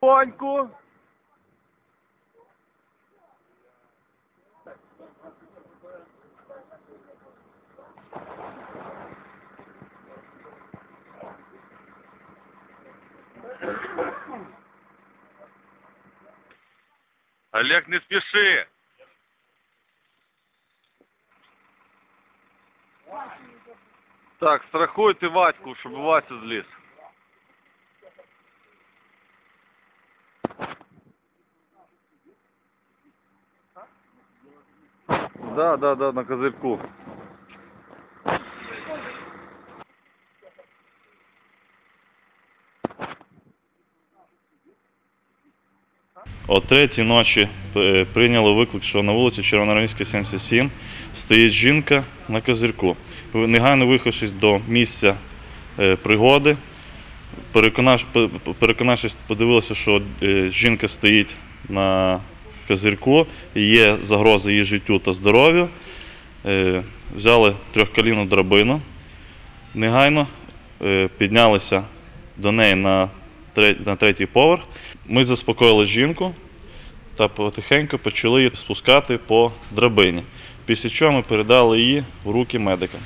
Поньку. Олег, не спіши. Так, страхуйте Ватьку, щоб Вася зліз. Да, да, да, на козырьку. О третій ночі е, прийняли виклик, що на вулиці Червоноармійська, 77 стоїть жінка на козирку. Негайно виїхавшись до місця е, пригоди, переконавшись, подивилися, що е, жінка стоїть на козирку, є загроза її життю та здоров'ю. Взяли трьохкалійну драбину, негайно піднялися до неї на на третій поверх. Ми заспокоїли жінку та потихеньку почали її спускати по драбині. Після чого ми передали її в руки медикам.